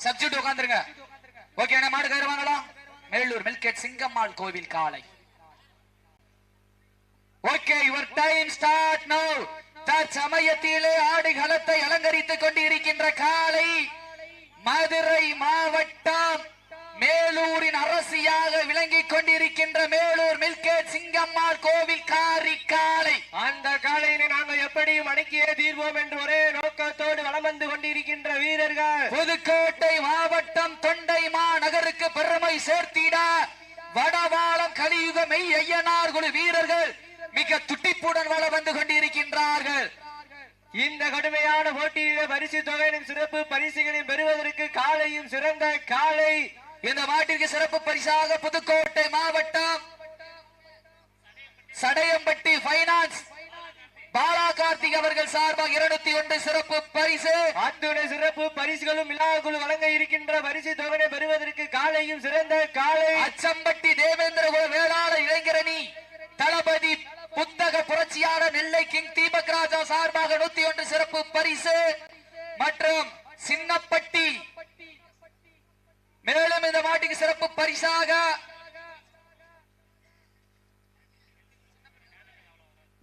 Subject உட்காந்துருங்க okay என்ன மாடு கயிறு வாங்கலாம் மேலூர் மில்கேட் சிங்கம்மாள் கோவில் காலை. Okay your time start no தற்சமயத்திலே ஆடுகளத்தை அலங்கரித்துக் கொண்டிருக்கின்ற காலை மதுரை மாவட்டம் மேலூரின் அரசியாக விளங்கிக் கொண்டிருக்கின்ற மேலூர் மில்கேட் சிங்கம்மாள் கோவில் காரி காலை அந்த காலையினை நாங்கள் எப்படியும் அடக்கியே தீர்வோம் என்று ஒரே நோக்கத்தோடு வலம் வந்து கொண்டிருக்கின்ற வீரர்கள். புதுக்கோட்டை மாவட்டம் தொண்டை மாநகருக்கு பெருமை சேர்த்திட. வடவாளம் கலியுக மெய் ஐயனார் குழு வீரர்கள் மிக துட்டிப்புடன் வள வந்து கொண்டிருக்கின்றார்கள். இந்த கடுமையான போட்டியிலே பரிசு தொகையிலும் சிறப்பு பரிசுகளையும் பெறுவதற்கு காலையும் சிறந்த காலை இந்த மாட்டிற்கு சிறப்பு பரிசாக புதுக்கோட்டை மாவட்டம் சடையம்பட்டி பைனான்ஸ் பாலா கார்த்திக் அவர்கள் சார்பாக இருநூத்தி ஒன்று சிறப்பு பரிசு. அத்துணை சிறப்பு பரிசுகளும் விழாக்குழு வழங்க இருக்கின்ற பரிசு தொகையை பெறுவதற்கு காலையும் சிறந்த காலை. அச்சம்பட்டி தேவேந்திர குல வேளாளர் இளைஞரணி தளபதி புத்தக புரட்சியாளர் நெல்லை கிங் தீபக் ராஜா சார்பாக நூத்தி ஒன்று சிறப்பு பரிசு. மற்றும் சின்னப்பட்டி மேலும் இந்த மாட்டுக்கு சிறப்பு பரிசாக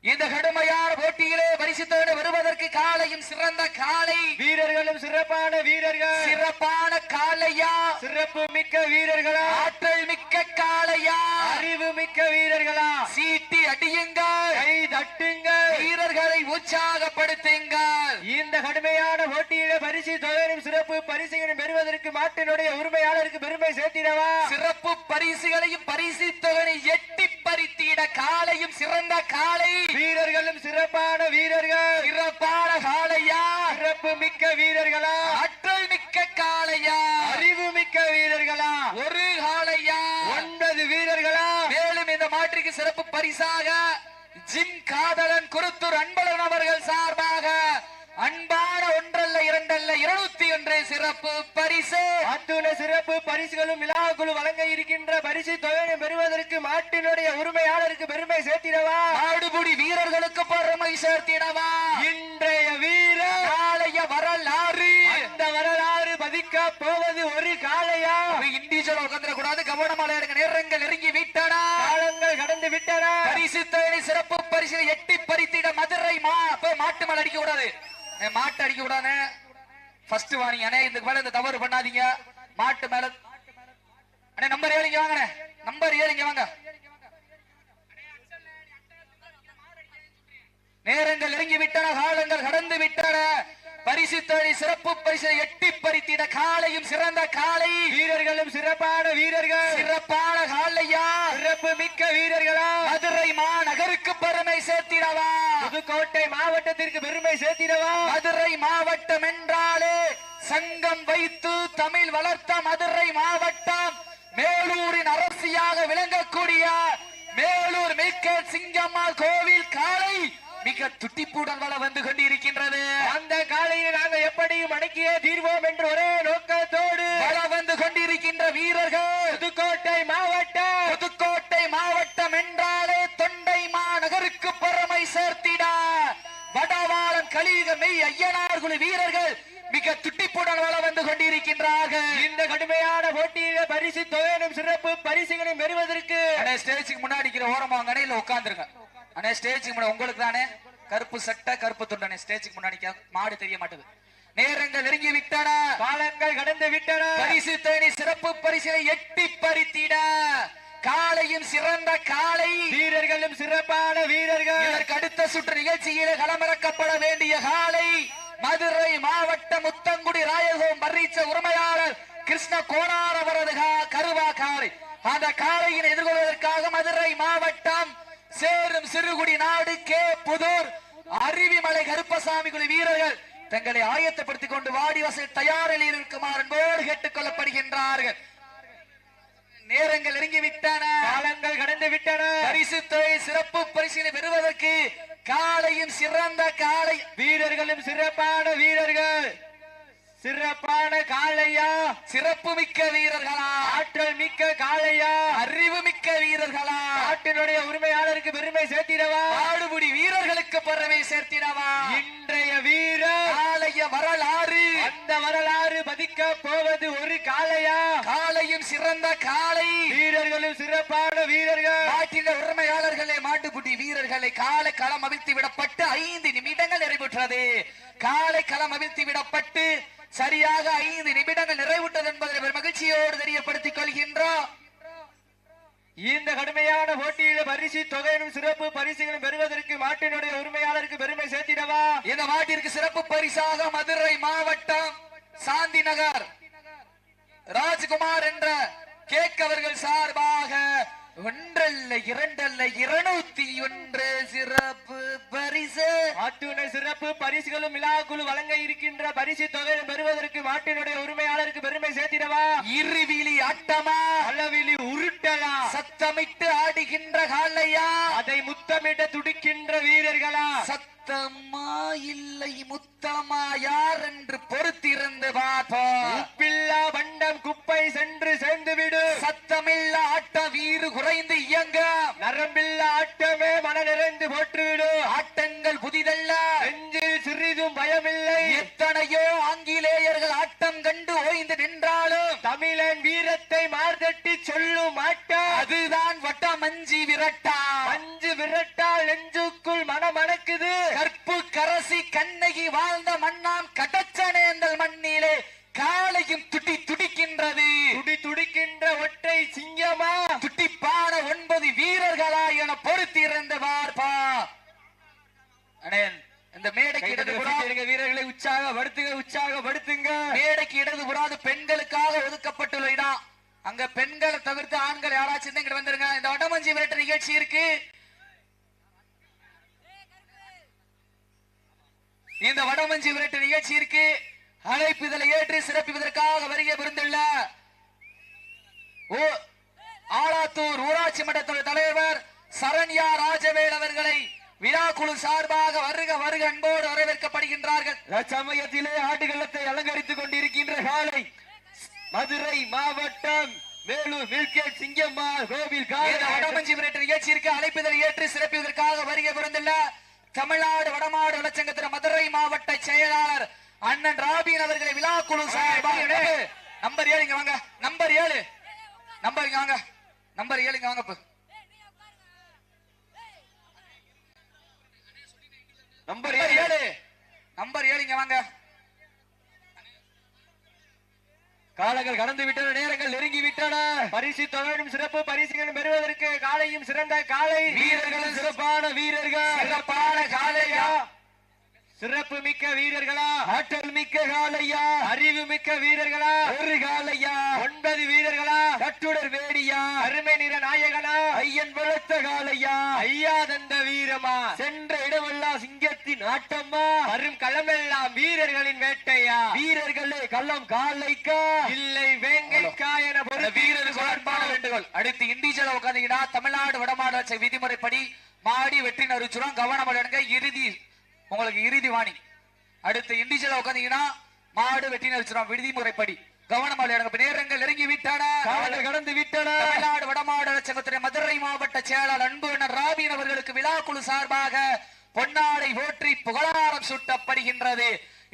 இந்த கடுமையான போட்டியிலே பரிசுத்தோடு வருவதற்கு காலையும் சிறந்த காலை. வீரர்களும் சிறப்பான வீரர்கள். சிறப்பான காலையா? சிறப்பு மிக்க வீரர்களா? ஆற்றல் மிக்க காலையா? அறிவு மிக்க வீரர்களா? சீட்டி அடியுங்கள். கை தட்டுங்கள். வீரர்களை உற்சாகப்படுத்துங்கள். இந்த கடுமையான போட்டியில பரிசு தொகையிலும் சிறப்பு பரிசுகளையும் பெறுவதற்கு மாட்டினுடைய உரிமையாளருக்கு பெருமை சேர்த்திடவா? சிறப்பு பரிசுகளையும் பரிசு தொகை எட்டி பறித்திட காலையும் சிறந்த காலை. வீரர்களும் சிறப்பான வீரர்கள். சிறப்பான காலையா சிறப்பு மிக்க வீரர்களா? ஆற்றல் மிக்க காலையா அறிவு மிக்க வீரர்களா? ஒரு காலையா சிறப்பு பரிசாக ஜிம் காதலன் குருத்தூர் அன்பழகன் அவர்கள் சார்பாக அன்பான ஒன்றல்ல இரண்டல்ல இருநூத்தி ஒன்று சிறப்பு பரிசு. அத்துணை சிறப்பு பரிசுகளும் விழாக்குழு வழங்க இருக்கின்ற பரிசு தொகையை பெறுவதற்கு மாட்டினுடைய உரிமையாளருக்கு பெருமை சேர்த்திடவா? ஆடுபுடி வீரர்களுக்கு பெருமை சேர்த்திடவா? இன்றைய வீரர் பதிக்க போவது ஒரு காளையா? இண்டிவிஜுவல் உட்காந்துட கூடாது கவனமாக எடுக்க நேரங்கள் நெருங்கி விட்டனா. காலங்கள் கடந்து விட்டன. பரிசு சிறப்பு பரிசு எட்டி பறித்திட மதுரை மா மாட்டு மேல அடிக்க கூடாது மாட்டு அடிக்க கூடாது ஃபர்ஸ்ட் வாணிங்க அண்ணே இதுக்கு மேல இந்த தவறு பண்ணாதீங்க. மாட்டு மேல அண்ணே நம்பர் ஏழுங்க வாங்கண்ணே. நம்பர் ஏழுங்க வாங்க. நேரங்கள் நெருங்கி விட்டன காலங்கள் கடந்து விட்டன. பரிசு சிறப்பு பரிசு எட்டி பறித்திட காலையும் சிறந்த காலை வீரர்களும் சிறப்பான வீரர்கள். சிறப்பான காலையா சிறப்பு மிக்க வீரர்களா? மதுரை மாநகருக்கு பெருமை சேர்த்திடவா? புதுக்கோட்டை மாவட்டத்திற்கு பெருமை சேர்த்திடவா? மதுரை மாவட்டம் என்றாலே சங்கம் வைத்து தமிழ் வளர்த்த மதுரை மாவட்டம் மேலூரின் அரசியாக விளங்கக்கூடிய மேலூர் மில்கேட் சிங்கம்மாள் கோவில் காலை மிக துட்டிப்புடன் வள வந்து கொண்டிருக்கின்றது. அந்த காலையை நாங்கள் எப்படியும் அடக்கியே தீர்வோம் என்று ஒரே நோக்கத்தோடு வள வந்து கொண்டிருக்கின்ற வீரர்கள் புதுக்கோட்டை மாவட்டம் புதுக்கோட்டை மாவட்டம் என்றாலே தொண்டை மாநகருக்கு பெருமை சேர்த்திட. வடவாளம் கலியுக மெய் ஐயனார் குழு வீரர்கள் மிக துட்டிப்புடன் வள வந்து கொண்டிருக்கின்றார்கள். இந்த கடுமையான போட்டியில பரிசு தொகையிலும் சிறப்பு பரிசுகளையும் பெறுவதற்கு ஸ்டேஜுக்கு முன்னாடி இருக்கிற இல்ல உட்காந்துருங்க அண்ணே ஸ்டேஜுக்கு முன்னாடி உங்களுக்கு தானே? கருப்பு சட்டை கருப்பு துண்டனே ஸ்டேஜுக்கு முன்னாடி. மாடு தெரிய மாட்டேது. நேரங்கள் நெருங்கி விட்டன. காலங்கள் கடந்து விட்டன. பரிசு தேனி சிறப்பு பரிசை எட்டி பறித்திட. காலையும் சிறந்த காலை வீரர்களும் சிறப்பான வீரர்கள். இதற்கு அடுத்த சுற்று நிகழ்ச்சியிலே களமிறக்கப்பட வேண்டிய காலை மதுரை மாவட்ட முத்தங்குடி ராயகோம் பர்ரீச்ச உரிமையாளர் கிருஷ்ண கோனார் அவரது கருவா காலை அந்த காலையை எதிர்கொள்வதற்காக மதுரை மாவட்டம் சேரும் சிறுகுடி நாடு கே புதூர். அருவிமலை கருப்பசாமி குழு வீரர்கள் தங்களை ஆயத்தப்படுத்திக் கொண்டு வாடிவாசல் தயாரில் இருக்குமாறு அன்போடு கேட்டுக் கொள்ளப்படுகின்றார்கள். நேரங்கள் நெருங்கி விட்டன காலங்கள் கடந்து விட்டன. பரிசு தொகை சிறப்பு பரிசினை பெறுவதற்கு காலையும் சிறந்த காலை. வீரர்களும் சிறப்பான வீரர்கள். சிறப்பான காளையா? சிறப்பு மிக்க வீரர்களா? ஆற்றல் மிக்க காளையா? அறிவு மிக்க வீரர்களா? நாட்டினுடைய உரிமையாளருக்கு பெருமை சேர்த்திடவா? ஆடுபுடி வீரர்களுக்கு பெருமை சேர்த்திடவா? இன்றைய வீரர் காளைய வரலாறு. அந்த வரலாறு பதிக்க போவது ஒரு காளையா? காளையும் சிறந்த காளை. வீரர்களும் சிறப்பான வீரர்கள். நாட்டின் உரிமையாளர்களே மாட்டுக்குட்டி வீரர்களை காலை களம் அவிழ்த்து விடப்பட்டு ஐந்து நிமிடங்கள் நிறைவுற்றது. காலை களம் அவிழ்த்து விடப்பட்டு சரியாக ஐந்து நிமிடங்கள் நிறைவுட்டது என்பதை பெரும் மகிழ்ச்சியோடு தெரியப்படுத்திக் கொள்கின்றோம். இந்த கடுமையான போட்டியில பரிசு தொகையிலும் சிறப்பு பரிசுகளும் பெறுவதற்கு மாட்டினுடைய உரிமையாளருக்கு பெருமை சேர்த்திடவா? இந்த மாட்டிற்கு சிறப்பு பரிசாக மதுரை மாவட்டம் சாந்தி நகர். ராஜ்குமார் என்ற கேக் அவர்கள் சார்பாக ஒன்றல்ல இரண்டல்ல இருநூத்தி ஒன்று சிறப்பு பரிசு. மாட்டுனை சிறப்பு பரிசுகளும் விழாக்குழு வழங்க இருக்கின்ற பரிசு தொகையை பெறுவதற்கு மாட்டினுடைய உரிமையாளருக்கு பெருமை சேர்த்திடவா? இருவிழி ஆட்டமா? அளவிலி உருட்டலா? சத்தமிட்டு ஆடுகின்ற காலையா அதை முத்தமிட துடிக்கின்ற வீரர்களா? சத்தமா இல்லை முத்தமா யார் என்று பொறுத்திருந்து பார்ப்போம் உப்பில்லா பண்டம் குப்பை சென்று சேர்ந்து விடு சத்தமில்ல ஆட்ட வீறு குறைந்து இயங்க. நரம்பில்லா ஆட்டமே மன நிறைந்து போற்றுவிடு. ஆட்டங்கள் புதிதல்ல. நெஞ்சில் சிறிதும் பயமில்லை. எத்தனையோ ஆங்கிலேயர்கள் ஆட்டம் கண்டு ஓய்ந்து நின்றாலும் தமிழன் வீரத்தை மார்தட்டி சொல்லும் ஆட்டம். அதுதான் வட்டமஞ்சி விரட்டா. மஞ்சு விரட்டால் நெஞ்சுக்குள் மனமணக்குது கற்பு கரசி கண்ணகி வாழ்ந்த மண்ணாம் கடச்சனேந்தல் மண்ணிலே காலையும் துடி துடிக்கின்றது. துடி துடிக்கின்ற ஒற்றை சிங்கமா? துட்டிப்பான ஒன்பது வீரர்களா என பொறுத்திருந்து பார்ப்பா அண்ணன் இந்த மேடைக்கு இடது புறம் வீரர்களை உற்சாகப்படுத்துங்க உற்சாகப்படுத்துங்க மேடைக்கு இடது புறாது பெண்களுக்காக ஒதுக்கப்பட்டுள்ள இடம். அங்க பெண்களை தவிர்த்து ஆண்கள் யாராச்சும் இருந்தா இங்கிட்டு வந்துருங்க. இந்த வடமஞ்சி விரட்டு நிகழ்ச்சி இருக்கு. இந்த வடமஞ்சி விரட்டு நிகழ்ச்சி இருக்கு அழைப்புதலை ஏற்று சிறப்பிப்பதற்காக வருகை புரிந்துள்ள ஆலாத்தூர் ஊராட்சி மன்றத்துடைய தலைவர் சரண்யா ராஜவேல் அவர்களை விழா குழு சார்பாக வருக வருக அன்போடு வரவேற்கப்படுகின்றார்கள். சமயத்திலே ஆடுகளத்தை அலங்கரித்துக் கொண்டிருக்கின்ற காலை மதுரை மாவட்டம் வேலூர் மில்கேட் சிங்கம்மா கோவில் வடமஞ்சி விரட்டு நிகழ்ச்சியிற்கு அழைப்புதலை ஏற்று சிறப்பிப்பதற்காக வருகை புரிந்துள்ள தமிழ்நாடு வடமாடு நலச்சங்கத்தின் மதுரை மாவட்ட செயலாளர் அண்ணன் ராபின் அவர்களை விழா குழு சார்பாக நம்பர் ஏழு. இங்க வாங்க. நம்பர் ஏழு. நம்பர் இங்க வாங்க. நம்பர் ஏழு இங்க வாங்க. நம்பர் ஏழு. நம்பர் ஏழு இங்க வாங்க. காலங்கள் கடந்து விட்டன நேரங்கள் நெருங்கி விட்டன. பரிசு தொகையும் சிறப்பு பரிசுகளும் பெறுவதற்கு காலையும் சிறந்த காலை. வீரர்களும் சிறப்பான வீரர்கள். சிறப்பான காளையா சிறப்பு மிக்க வீரர்களா? ஆற்றல் மிக்க காலையா அறிவு மிக்க வீரர்களா? ஒரு காலையா ஒன்பது வீரர்களா? கட்டுடர் வேடியா அருமை நிற நாயகனா? ஐயன் வளர்த்த காலையா ஐயா தந்த வீரமா? சென்ற இடமெல்லாம் சிங்கத்தின் ஆட்டமா? வரும் களமெல்லாம் வீரர்களின் வேட்டையா? வீரர்களே கள்ளம் காலைக்கா இல்லை வேங்கைக்கா என வீரருக்கு அன்பான வேண்டுகோள். அடுத்து இண்டிவிஜுவல் உட்காந்தீங்கன்னா தமிழ்நாடு வச்ச விதிமுறைப்படி மாடி வெற்றி நறுச்சுரும் கவனம் இறுதி உங்களுக்கு இறுதி வாணி. அடுத்து இண்டிவிஜுவல் உட்காந்தீங்கன்னா மாடு வெற்றி நறுச்சுரும் விதிமுறைப்படி கவனம் எடுங்க இப்ப நேரங்கள் நெருங்கி விட்டன. காலங்கள் கடந்து விட்டன. தமிழ்நாடு வடமாடு சங்கத்தின் மதுரை மாவட்ட செயலாளர் அன்பு அண்ணன் ராபின் அவர்களுக்கு விழா குழு சார்பாக பொன்னாடை போற்றி புகழாரம் சூட்டப்படுகின்றது.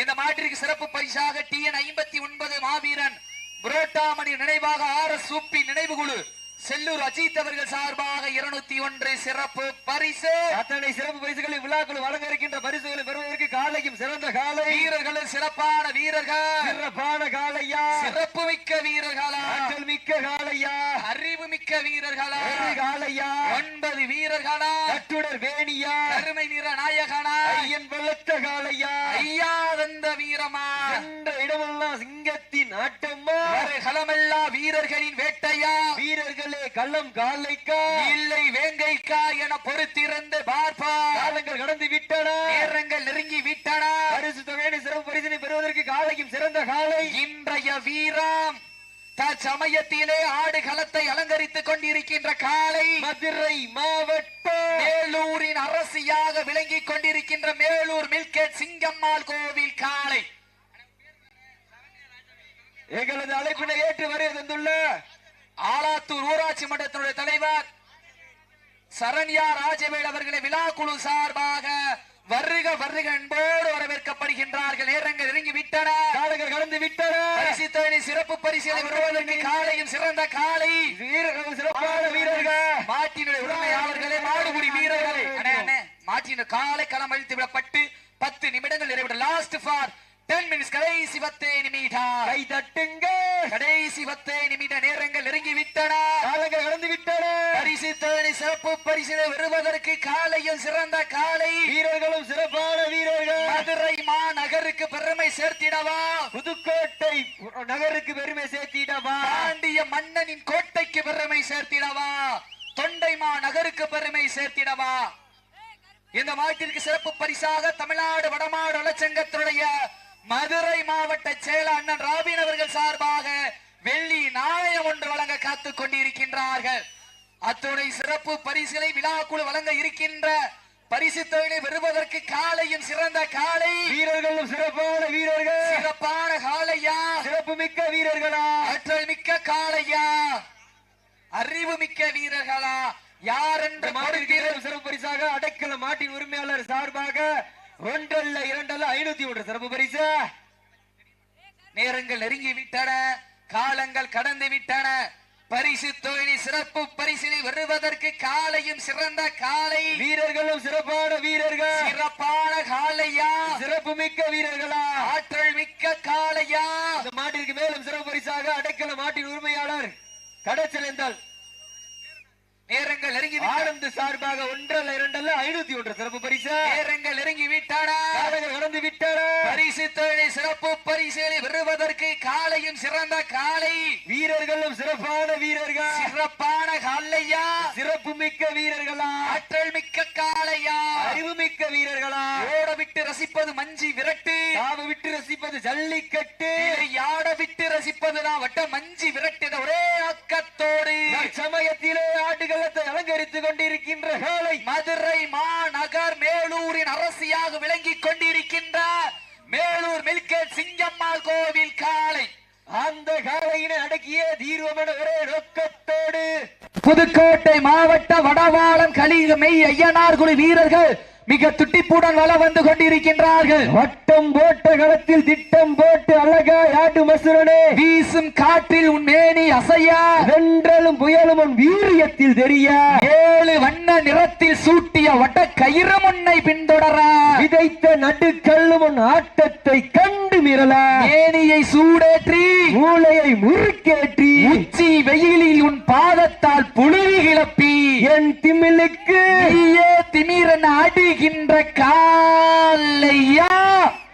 இந்த மாட்டிற்கு சிறப்பு பரிசாக டிஎன் ஐம்பத்தி ஒன்பது மாவீரன் புரோட்டாமணி நினைவாக ஆர் எஸ் நினைவு குழு செல்லூர் அஜித் அவர்கள் சார்பாக இருநூத்தி ஒன்று சிறப்பு பரிசு. அத்தனை சிறப்பு பரிசுகளை விழாக்கள் வழங்க இருக்கின்ற பரிசுகளை பெறுவதற்கு காலையும் சிறந்த காலை. வீரர்களும் சிறப்பான வீரர்கள். சிறப்பான காலையா? சிறப்பு மிக்க வீரர்களா மிக்க காலையா? அறிவு மிக்க வீரர்களா? காலையா? ஒன்பது வீரர்களா? கட்டுடர் வேணியா? கருமை நிற நாயகனா? ஐயன் வெள்ளத்த காலையா? ஐயா வந்த வீரமா? என்ற இடமெல்லாம் சிங்கத்தின் ஆட்டம்மா? ஒரு களமெல்லா வீரர்களின் வேட்டையா? வீரர்களே கள்ளம் காலைக்கா? இல்லை வேங்கைக்கா என பொறுத்திருந்து பார்ப்பா. காலங்கள் கடந்து விட்டன. நேரங்கள் நெருங்கி விட்டன. பரிசு தொகையை சிறப்பு பரிசினை பெறுவதற்கு காலையும் சிறந்த காலை. இன்றைய வீரம் தற்சமயத்திலே ஆடு களத்தை அலங்கரித்துக் கொண்டிருக்கின்ற காலை மதுரை மாவட்டம். மேலூரின் அரசியாக விளங்கிக் கொண்டிருக்கின்ற மேலூர் மில்கேட் சிங்கம்மாள் கோவில் காளை எங்களது அழைப்பினை ஏற்று வருகை தந்துள்ள ஆலாத்தூர் ஊராட்சி மன்றத்தினுடைய தலைவர் சரண்யா ராஜவேல் அவர்களை விழா குழு சார்பாக வருக வருக என்போடு வரவேற்கப்படுகின்றார்கள். நேரங்கள் நெருங்கி விட்டன காலங்கள் கடந்து விட்டன பரிசு சிறப்பு பரிசுகளை பெறுவதற்கு காலையும் சிறந்த காலை. வீரர்கள் சிறப்பான வீரர்கள். மாட்டினுடைய உரிமையாளர்களே மாடுபிடி வீரர்களே. மாட்டின காலை களம் அழித்து விடப்பட்டு பத்து நிமிடங்கள் நிறைவிட லாஸ்ட் ஃபார் டென் மினிட்ஸ் கடைசி பத்தே நிமிடம் கை தட்டுங்க கடைசி பத்தே நிமிட நேரங்கள் நெருங்கி விட்டன காலங்கள் கடந்து விட்டன பரிசு தேடி சிறப்பு பரிசினை பெறுவதற்கு காலையும் சிறந்த காலை. வீரர்களும் சிறப்பான வீரர்கள். மதுரை மாநகருக்கு பெருமை சேர்த்திடவா. புதுக்கோட்டை நகருக்கு பெருமை சேர்த்திடவா. பாண்டிய மன்னனின் கோட்டைக்கு பெருமை சேர்த்திடவா. தொண்டைமா நகருக்கு பெருமை சேர்த்திடவா. இந்த மாட்டிற்கு சிறப்பு பரிசாக தமிழ்நாடு வடமாடு நலச்சங்கத்தினுடைய மதுரை மாவட்ட செயலர் அண்ணன் ராபின் அவர்கள் சார்பாக வெள்ளி நாணயம் ஒன்று வழங்க காத்துக் கொண்டிருக்கின்றார்கள். அத்துணை சிறப்பு பரிசுகளை விழாக்குழு வழங்க இருக்கின்ற பரிசு தொழிலை பெறுவதற்கு காலையும் சிறந்த காலை. வீரர்களும் சிறப்பான வீரர்கள். சிறப்பான காலையா? சிறப்பு மிக்க வீரர்களா? ஆற்றல் மிக்க காளையா அறிவு மிக்க வீரர்களா? யார் என்று சிறப்பு பரிசாக அடைக்கல மாட்டின் உரிமையாளர் சார்பாக ஒன்றல்ல இரண்டல்ல ஐநூத்தி ஒன்று சிறப்பு பரிசு. நேரங்கள் நெருங்கி விட்டன காலங்கள் கடந்து விட்டன. பரிசு தொழில் சிறப்பு பரிசினை வருவதற்கு காலையும் சிறந்த காலை. வீரர்களும் சிறப்பான வீரர்கள். சிறப்பான காளையா சிறப்பு மிக்க வீரர்களா? ஆற்றல் மிக்க இந்த மாட்டிற்கு மேலும் சிறப்பு பரிசாக அடைக்கல மாட்டின் உரிமையாளர். கடைச்சலேந்தால் நேரங்கள் நெருங்கி விட்டன ஆனந்த் சார்பாக ஒன்றல்ல இரண்டல்ல ஐநூத்தி ஒன்று சிறப்பு பரிசு. நேரங்கள் நெருங்கி விட்டன காலங்கள் கடந்து விட்டன. பரிசு தொழில் சிறப்பு பரிசினை வருவதற்கு காலையும் சிறந்த காலை. வீரர்களும் சிறப்பான வீரர்கள். சிறப்பான காளையா சிறப்பு மிக்க வீரர்களா? ஆற்றல் மிக்க காளையா அறிவு மிக்க வீரர்களா? ஓட விட்டு ரசிப்பது மஞ்சி விரட்டு. தாவு விட்டு ரசிப்பது ஜல்லிக்கட்டு. ஆட விட்டு ரசிப்பது நான் வட்ட மஞ்சி விரட்டு என்ற ஒரே அக்கத்தோடு சமயத்திலே ஆட்டுகளத்தை அலங்கரித்துக் கொண்டிருக்கின்ற காலை மதுரை மாநகர் மேலூரின் அரசியாக விளங்கிக் கொண்டிருக்கின்ற மேலூர் மில்கேட் சிங்கம்மா கோவில் காலை அந்த காலையினை அடக்கிய தீர்வமன ஒரே நோக்கத்தோடு புதுக்கோட்டை மாவட்ட வடவாளம் கலிகமை ஐயனார் குழு வீரர்கள் மிக துட்டிப்புடன் வள வந்து கொண்டிருக்கின்றார்கள். வட்டம் போட்ட களத்தில் திட்டம் போட்டு அழகா ஆட்டு மசுரனே. வீசும் காற்றில் உன் மேனி அசையா. வென்றலும் புயலும் உன் வீரியத்தில் தெரிய. ஏழு வண்ண நிறத்தில் சூட்டிய வட்ட கயிறு முன்னை பின்தொடர. விதைத்த நடுக்கல்லும் உன் ஆட்டத்தை கண்டு மிரள. மேனியை சூடேற்றி. மூளையை முறுக்கேற்றி. உச்சி வெயிலில் உன் பாதத்தால் புழுவி கிளப்பி. என் திமிலுக்கு. திமிரன் அடிகின்ற காலையா.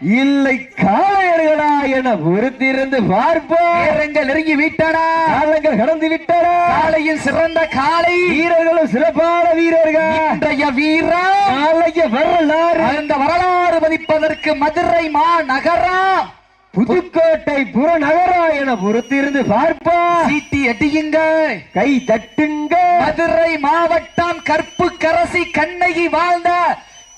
இல்லை காளையர்களா என பொறுத்திருந்து பார்ப்போம். நேரங்கள் நெருங்கி விட்டன. காலங்கள் கடந்து விட்டன. காலையில் சிறந்த காலை வீரர்களும் சிறப்பான வீரர்கள். இன்றைய வீரா நாளைய வரலாறு. அந்த வரலாறு பதிப்பதற்கு மதுரை மாநகரா? புதுக்கோட்டை புறநகரா என பொறுத்திருந்து பார்ப்போம். சீட்டி அடியுங்க கை தட்டுங்க மதுரை மாவட்டம் கற்பு கரசி கண்ணகி வாழ்ந்த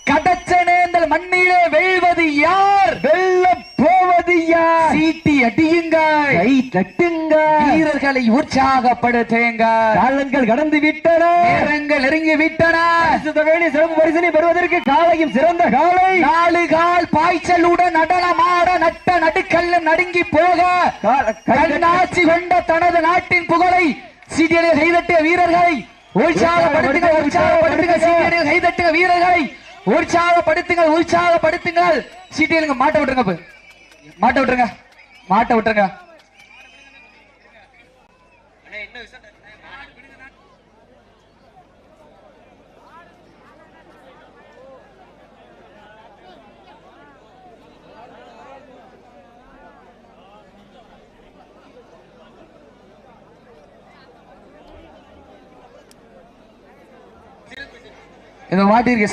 கடச்சனேந்தல் மண்ணிலே வெல்வது யார்? வெல்ல போவது யார்? சீட்டி அடியுங்க கை தட்டுங்க வீரர்களை உற்சாகப்படுத்துங்க. காலங்கள் கடந்து விட்டன. நேரங்கள் நெருங்கி விட்டன. தொகையினை சிறப்பு பரிசனை பெறுவதற்கு காலையும் சிறந்த காலை. நாலு கால் பாய்ச்சலுடன் நடனமாட நட்ட நடுக்கல்லும் நடுங்கி போக. கண்ணாட்சி கொண்ட தனது நாட்டின் புகழை சீட்டியடில் கைதட்டிய வீரர்களை உற்சாகப்படுத்துங்க உற்சாகப்படுத்துங்க சீட்டியடில் கைதட்டுங்க வீரர்களை உற்சாகப்படுத்துங்கள் உற்சாகப்படுத்துங்கள். சீட்டியலுங்க மாட்ட விட்டுருங்க மாட்ட விட்டுருங்க மாட்ட விட்டுருங்க. இந்த மாட்டிருக்கேன்